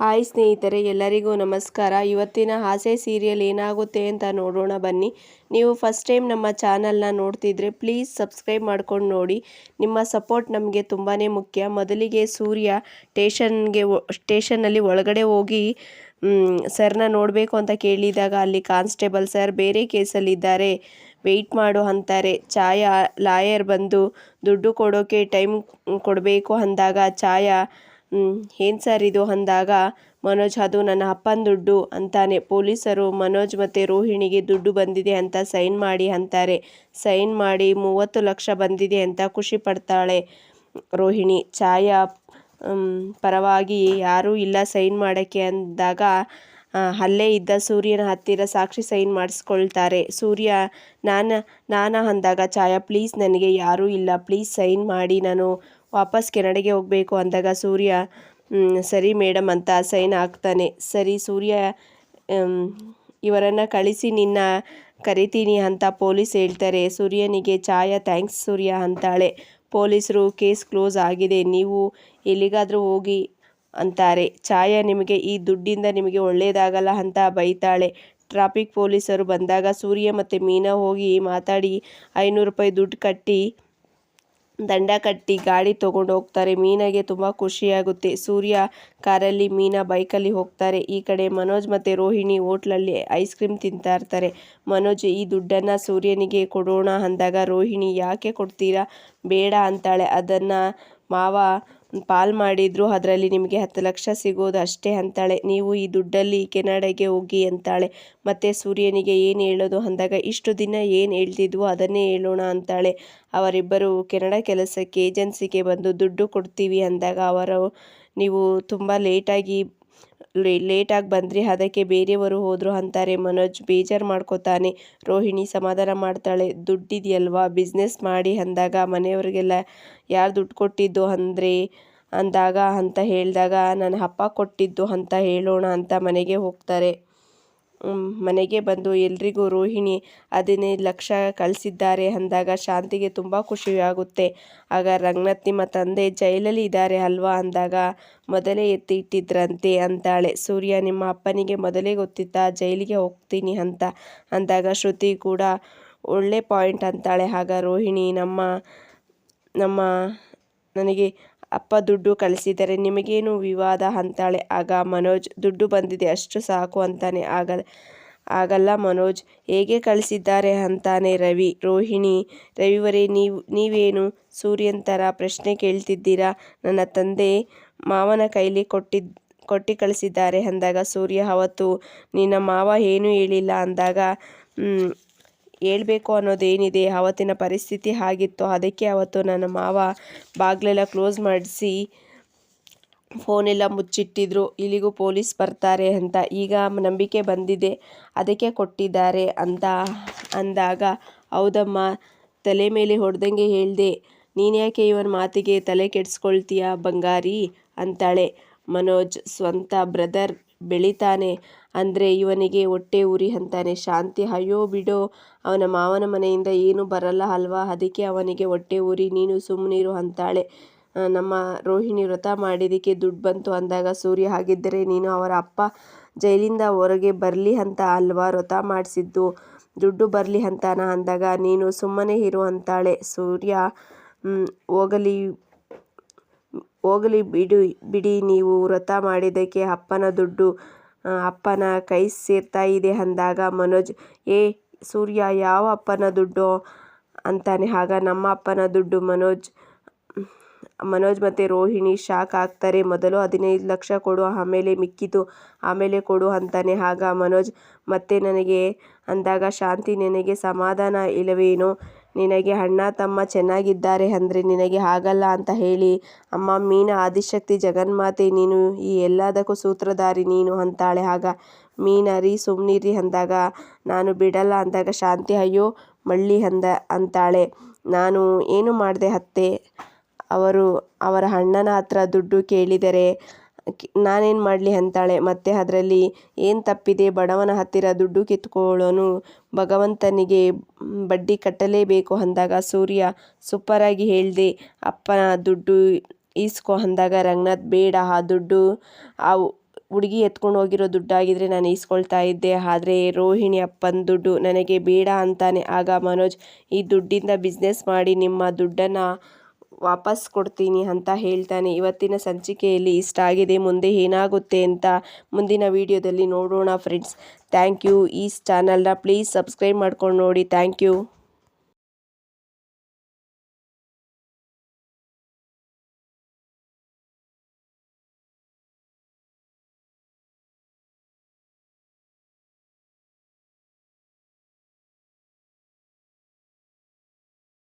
Hi ಸ್ನೇಹಿತರೆ, ಎಲ್ಲರಿಗೂ ನಮಸ್ಕಾರ. ಇವತ್ತಿನ ಹಾಸೆ ಸೀರಿಯಲ್ ಏನಾಗುತ್ತೆ ಅಂತ ನೋಡೋಣ ಬನ್ನಿ. ನೀವು ಫಸ್ಟ್ ಟೈಮ್ ನಮ್ಮ ಚಾನಲ್ನ ನೋಡ್ತಿದ್ರೆ ಪ್ಲೀಸ್ ಸಬ್ಸ್ಕ್ರೈಬ್ ಮಾಡ್ಕೊಂಡು ನೋಡಿ. ನಿಮ್ಮ ಸಪೋರ್ಟ್ ನಮಗೆ ತುಂಬಾ ಮುಖ್ಯ. ಮೊದಲಿಗೆ ಸೂರ್ಯ ಟೇಷನ್ಗೆ ಸ್ಟೇಷನಲ್ಲಿ ಒಳಗಡೆ ಹೋಗಿ ಸರ್ನ ನೋಡಬೇಕು ಅಂತ ಕೇಳಿದಾಗ ಅಲ್ಲಿ ಕಾನ್ಸ್ಟೇಬಲ್ ಸರ್ ಬೇರೆ ಕೇಸಲ್ಲಿದ್ದಾರೆ ವೆಯ್ಟ್ ಮಾಡು ಅಂತಾರೆ. ಛಾಯಾ ಲಾಯರ್ ಬಂದು ದುಡ್ಡು ಕೊಡೋಕೆ ಟೈಮ್ ಕೊಡಬೇಕು ಅಂದಾಗ ಛಾಯಾ ಏನು ಸರ್ ಇದು? ಅಂದಾಗ, ಮನೋಜ್, ಅದು ನನ್ನ ಅಪ್ಪನ ದುಡ್ಡು ಅಂತಾನೆ. ಪೊಲೀಸರು ಮನೋಜ್ ಮತ್ತು ರೋಹಿಣಿಗೆ ದುಡ್ಡು ಬಂದಿದೆ ಅಂತ ಸೈನ್ ಮಾಡಿ ಅಂತಾರೆ. ಸೈನ್ ಮಾಡಿ ಮೂವತ್ತು ಲಕ್ಷ ಬಂದಿದೆ ಅಂತ ಖುಷಿ ಪಡ್ತಾಳೆ ರೋಹಿಣಿ. ಛಾಯಾ ಪರವಾಗಿ ಯಾರೂ ಇಲ್ಲ ಸೈನ್ ಮಾಡೋಕ್ಕೆ ಅಂದಾಗ ಅಲ್ಲೇ ಇದ್ದ ಸೂರ್ಯನ ಹತ್ತಿರ ಸಾಕ್ಷಿ ಸೈನ್ ಮಾಡಿಸ್ಕೊಳ್ತಾರೆ. ಸೂರ್ಯ, ನಾನು ನಾನು ಅಂದಾಗ, ಛಾಯಾ, ಪ್ಲೀಸ್, ನನಗೆ ಯಾರೂ ಇಲ್ಲ. ಪ್ಲೀಸ್ ಸೈನ್ ಮಾಡಿ. ನಾನು ವಾಪಸ್ ಕೆನಡೆಗೆ ಹೋಗಬೇಕು ಅಂದಾಗ ಸೂರ್ಯ ಸರಿ ಮೇಡಮ್ ಅಂತ ಸೈನ್ ಹಾಕ್ತಾನೆ. ಸರಿ ಸೂರ್ಯ ಇವರನ್ನು ಕಳಿಸಿ, ನಿನ್ನ ಕರಿತೀನಿ ಅಂತ ಪೊಲೀಸ್ ಹೇಳ್ತಾರೆ. ಸೂರ್ಯನಿಗೆ ಛಾಯಾ ಥ್ಯಾಂಕ್ಸ್ ಸೂರ್ಯ ಅಂತಾಳೆ. ಪೊಲೀಸರು, ಕೇಸ್ ಕ್ಲೋಸ್ ಆಗಿದೆ, ನೀವು ಎಲ್ಲಿಗಾದರೂ ಹೋಗಿ ಅಂತಾರೆ. ಛಾಯಾ ನಿಮಗೆ, ಈ ದುಡ್ಡಿಂದ ನಿಮಗೆ ಒಳ್ಳೆಯದಾಗಲ್ಲ ಅಂತ ಬೈತಾಳೆ. ಟ್ರಾಫಿಕ್ ಪೊಲೀಸರು ಬಂದಾಗ ಸೂರ್ಯ ಮತ್ತು ಮೀನಾ ಹೋಗಿ ಮಾತಾಡಿ, ಐನೂರು ರೂಪಾಯಿ ದುಡ್ಡು ಕಟ್ಟಿ ದಂಡ ಕಟ್ಟಿ ಗಾಡಿ ತೊಗೊಂಡು ಹೋಗ್ತಾರೆ. ಮೀನಾಗೆ ತುಂಬ ಖುಷಿಯಾಗುತ್ತೆ. ಸೂರ್ಯ ಕಾರಲ್ಲಿ ಮೀನಾ ಬೈಕಲ್ಲಿ ಹೋಗ್ತಾರೆ. ಈ ಕಡೆ ಮನೋಜ್ ಮತ್ತು ರೋಹಿಣಿ ಹೋಟ್ಲಲ್ಲಿ ಐಸ್ ಕ್ರೀಮ್ ತಿಂತಾ ಇರ್ತಾರೆ. ಮನೋಜ್, ಈ ದುಡ್ಡನ್ನು ಸೂರ್ಯನಿಗೆ ಕೊಡೋಣ ಅಂದಾಗ ರೋಹಿಣಿ, ಯಾಕೆ ಕೊಡ್ತೀರಾ? ಬೇಡ ಅಂತಾಳೆ. ಅದನ್ನು ಮಾವ ಪಾಲ್ ಮಾಡಿದ್ರು, ಅದರಲ್ಲಿ ನಿಮಗೆ ಹತ್ತು ಲಕ್ಷ ಸಿಗೋದು ಅಷ್ಟೇ ಅಂತಾಳೆ. ನೀವು ಈ ದುಡ್ಡಲ್ಲಿ ಕೆನಡಾಗೆ ಹೋಗಿ ಅಂತಾಳೆ. ಮತ್ತು ಸೂರ್ಯನಿಗೆ ಏನು ಹೇಳೋದು? ಅಂದಾಗ, ಇಷ್ಟು ದಿನ ಏನು ಹೇಳ್ತಿದ್ವೋ ಅದನ್ನೇ ಹೇಳೋಣ ಅಂತಾಳೆ. ಅವರಿಬ್ಬರು ಕೆನಡಾ ಕೆಲಸಕ್ಕೆ, ಏಜೆನ್ಸಿಗೆ ಬಂದು ದುಡ್ಡು ಕೊಡ್ತೀವಿ ಅಂದಾಗ, ಅವರು, ನೀವು ತುಂಬ ಲೇಟಾಗಿ ಲೇಟಾಗಿ ಬಂದ್ರಿ, ಅದಕ್ಕೆ ಬೇರೆಯವರು ಹೋದರು ಅಂತಾರೆ. ಮನೋಜ್ ಬೇಜಾರು ಮಾಡ್ಕೋತಾನೆ. ರೋಹಿಣಿ ಸಮಾಧಾನ ಮಾಡ್ತಾಳೆ. ದುಡ್ಡಿದೆಯಲ್ವಾ? ಬಿಸ್ನೆಸ್ ಮಾಡಿ ಅಂದಾಗ ಮನೆಯವರಿಗೆಲ್ಲ ಯಾರು ದುಡ್ಡು ಕೊಟ್ಟಿದ್ದು? ಅಂದರೆ ಅಂದಾಗ ಅಂತ ಹೇಳಿದಾಗ ನನ್ನ ಅಪ್ಪ ಕೊಟ್ಟಿದ್ದು ಅಂತ ಹೇಳೋಣ ಅಂತ ಮನೆಗೆ ಹೋಗ್ತಾರೆ. ಮನೆಗೆ ಬಂದು ಎಲ್ರಿಗೂ ರೋಹಿಣಿ ಹದಿನೈದು ಲಕ್ಷ ಕಳಿಸಿದ್ದಾರೆ ಅಂದಾಗ ಶಾಂತಿಗೆ ತುಂಬ ಖುಷಿಯಾಗುತ್ತೆ. ಆಗ ರಂಗನಾಥ್ ನಿಮ್ಮ ತಂದೆ ಜೈಲಲ್ಲಿ ಇದ್ದಾರೆ ಅಲ್ವಾ ಅಂದಾಗ, ಮೊದಲೇ ಎತ್ತಿ ಇಟ್ಟಿದ್ರಂತೆ ಅಂತಾಳೆ. ಸೂರ್ಯ, ನಿಮ್ಮ ಅಪ್ಪನಿಗೆ ಮೊದಲೇ ಗೊತ್ತಿತ್ತ, ಜೈಲಿಗೆ ಹೋಗ್ತೀನಿ ಅಂತ ಅಂದಾಗ ಶ್ರುತಿ ಕೂಡ, ಒಳ್ಳೆ ಪಾಯಿಂಟ್ ಅಂತಾಳೆ. ಆಗ ರೋಹಿಣಿ, ನಮ್ಮ ನಮ್ಮ, ನನಗೆ ಅಪ್ಪ ದುಡ್ಡು ಕಳಿಸಿದರೆ ನಿಮಗೇನು ವಿವಾದ? ಅಂತಾಳೆ. ಆಗ ಮನೋಜ್, ದುಡ್ಡು ಬಂದಿದೆ, ಅಷ್ಟು ಸಾಕು ಅಂತಾನೆ. ಆಗ ಆಗಲ್ಲ ಮನೋಜ್. ಹೇಗೆ ಕಳಿಸಿದ್ದಾರೆ? ಅಂತಾನೆ ರವಿ. ರೋಹಿಣಿ, ರವಿವರೇ, ನೀವು, ನೀವೇನು ಸೂರ್ಯನ್ ಥರ ಪ್ರಶ್ನೆ ಕೇಳ್ತಿದ್ದೀರಾ? ನನ್ನ ತಂದೆ ಮಾವನ ಕೈಲಿ ಕೊಟ್ಟಿದ್ದು ಕೊಟ್ಟು ಕಳಿಸಿದ್ದಾರೆ. ಅಂದಾಗ ಸೂರ್ಯ, ಅವತ್ತು ನಿನ್ನ ಮಾವ ಏನೂ ಹೇಳಿಲ್ಲ? ಅಂದಾಗ ಹೇಳ್ಬೇಕು ಅನ್ನೋದೇನಿದೆ, ಆವತ್ತಿನ ಪರಿಸ್ಥಿತಿ ಆಗಿತ್ತು ಅದಕ್ಕೆ ಅವತ್ತು ನನ್ನ ಮಾವ ಬಾಗಿಲೆಲ್ಲ ಕ್ಲೋಸ್ ಮಾಡಿಸಿ ಫೋನೆಲ್ಲ ಮುಚ್ಚಿಟ್ಟಿದ್ರು, ಇಲ್ಲಿಗೂ ಪೊಲೀಸ್ ಬರ್ತಾರೆ ಅಂತ. ಈಗ ನಂಬಿಕೆ ಬಂದಿದೆ, ಅದಕ್ಕೆ ಕೊಟ್ಟಿದ್ದಾರೆ ಅಂತ ಅಂದಾಗ, ಹೌದಮ್ಮ, ತಲೆ ಮೇಲೆ ಹೊಡೆದಂಗೆ ಹೇಳಿದೆ, ನೀನು ಯಾಕೆ ಇವನ ಮಾತಿಗೆ ತಲೆ ಕೆಡಿಸ್ಕೊಳ್ತೀಯ ಬಂಗಾರಿ? ಅಂತಾಳೆ. ಮನೋಜ್, ಸ್ವಂತ ಬ್ರದರ್ ಬೆಳಿತಾನೆ. ಅಂದರೆ ಇವನಿಗೆ ಹೊಟ್ಟೆ ಉರಿ ಅಂತಾನೆ. ಶಾಂತಿ, ಅಯ್ಯೋ ಬಿಡೋ, ಅವನ ಮಾವನ ಮನೆಯಿಂದ ಏನು ಬರಲ್ಲ ಅಲ್ವಾ? ಅದಕ್ಕೆ ಅವನಿಗೆ ಹೊಟ್ಟೆ ಉರಿ, ನೀನು ಸುಮ್ಮನಿರು ಅಂತಾಳೆ. ನಮ್ಮ ರೋಹಿಣಿ ವ್ರತ ಮಾಡಿದ್ದಕ್ಕೆ ದುಡ್ಡು ಬಂತು ಅಂದಾಗ ಸೂರ್ಯ ಹಾಗಿದ್ದರೆ ನೀನು ಅವರ ಅಪ್ಪ ಜೈಲಿಂದ ಹೊರಗೆ ಬರಲಿ ಅಂತ ಅಲ್ವಾ ವ್ರತ ಮಾಡಿಸಿದ್ದು? ದುಡ್ಡು ಬರಲಿ ಅಂತಾನ ಅಂದಾಗ ನೀನು ಸುಮ್ಮನೆ ಇರು ಅಂತಾಳೆ. ಸೂರ್ಯ ಹೋಗಲಿ ಹೋಗಲಿ ಬಿಡು, ಬಿಡಿ. ನೀವು ವ್ರತ ಮಾಡಿದ್ದಕ್ಕೆ ಅಪ್ಪನ ದುಡ್ಡು ಅಪ್ಪನ ಕೈ ಸೇರ್ತಾ ಇದೆ ಅಂದಾಗ ಮನೋಜ್, ಏ, ಸೂರ್ಯ, ಯಾವ ಅಪ್ಪನ ದುಡ್ಡು? ಅಂತಾನೆ. ಆಗ ನಮ್ಮ ಅಪ್ಪನ ದುಡ್ಡು ಮನೋಜ್ ಮನೋಜ್ ಮತ್ತು ರೋಹಿಣಿ ಶಾಕ್ ಆಗ್ತಾರೆ. ಮೊದಲು ಹದಿನೈದು ಲಕ್ಷ ಕೊಡು, ಆಮೇಲೆ ಮಿಕ್ಕಿತು ಆಮೇಲೆ ಕೊಡು ಅಂತಾನೆ. ಆಗ ಮನೋಜ್, ಮತ್ತೆ ನನಗೆ? ಅಂದಾಗ, ಶಾಂತಿ, ನಿನಗೆ ಸಮಾಧಾನ ಇಲ್ಲವೇನೋ? ನಿನಗೆ ಅಣ್ಣ ತಮ್ಮ ಚೆನ್ನಾಗಿದ್ದಾರೆ ಅಂದರೆ ನಿನಗೆ ಆಗಲ್ಲ ಅಂತ ಹೇಳಿ. ಅಮ್ಮ, ಮೀನಾ ಆದಿಶಕ್ತಿ ಜಗನ್ಮಾತೆ, ನೀನು ಈ ಎಲ್ಲದಕ್ಕೂ ಸೂತ್ರಧಾರಿ ನೀನು ಅಂತಾಳೆ. ಆಗ ಮೀನರಿ ಸುಮ್ನಿರಿ ಅಂದಾಗ. ನಾನು ಬಿಡಲ್ಲ ಅಂದಾಗ ಶಾಂತಿ ಅಯ್ಯೋ, ಮಳ್ಳಿ ಅಂದ ಅಂತಾಳೆ. ನಾನು ಏನು ಮಾಡಿದೆ ಅತ್ತೆ? ಅವರು ಅವರ ಅಣ್ಣನ ಹತ್ರ ದುಡ್ಡು ಕೇಳಿದರೆ ನಾನೇನು ಮಾಡಲಿ ಅಂತಾಳೆ. ಮತ್ತೆ ಅದರಲ್ಲಿ ಏನು ತಪ್ಪಿದೆ? ಬಡವನ ಹತ್ತಿರ ದುಡ್ಡು ಕಿತ್ಕೊಳ್ಳೋನು ಭಗವಂತನಿಗೆ ಬಡ್ಡಿ ಕಟ್ಟಲೇಬೇಕು ಅಂದಾಗ ಸೂರ್ಯ ಸೂಪರಾಗಿ ಹೇಳಿದೆ, ಅಪ್ಪನ ದುಡ್ಡು ಈಸ್ಕೊ ಅಂದಾಗ ರಂಗನಾಥ್ ಬೇಡ. ಆ ದುಡ್ಡು, ಆ ಹುಡುಗಿ ಎತ್ಕೊಂಡು ಹೋಗಿರೋ ದುಡ್ಡಾಗಿದ್ದರೆ ನಾನು ಈಸ್ಕೊಳ್ತಾ ಇದ್ದೆ. ಆದರೆ ರೋಹಿಣಿ ಅಪ್ಪನ ದುಡ್ಡು ನನಗೆ ಬೇಡ ಅಂತಾನೆ. ಆಗ ಮನೋಜ್, ಈ ದುಡ್ಡಿಂದ ಬಿಸ್ನೆಸ್ ಮಾಡಿ ನಿಮ್ಮ ದುಡ್ಡನ್ನು ವಾಪಸ್ ಕೊಡ್ತೀನಿ ಅಂತ ಹೇಳ್ತಾನೆ. ಇವತ್ತಿನ ಸಂಚಿಕೆಯಲ್ಲಿ ಇಷ್ಟ ಆಗಿದೆ, ಮುಂದೆ ಏನಾಗುತ್ತೆ ಅಂತ ಮುಂದಿನ ವಿಡಿಯೋದಲ್ಲಿ ನೋಡೋಣ ಫ್ರೆಂಡ್ಸ್ ಥ್ಯಾಂಕ್ ಯು ಈ ಚಾನಲ್ನ ಪ್ಲೀಸ್ ಸಬ್ಸ್ಕ್ರೈಬ್ ಮಾಡ್ಕೊಂಡು ನೋಡಿ. Thank you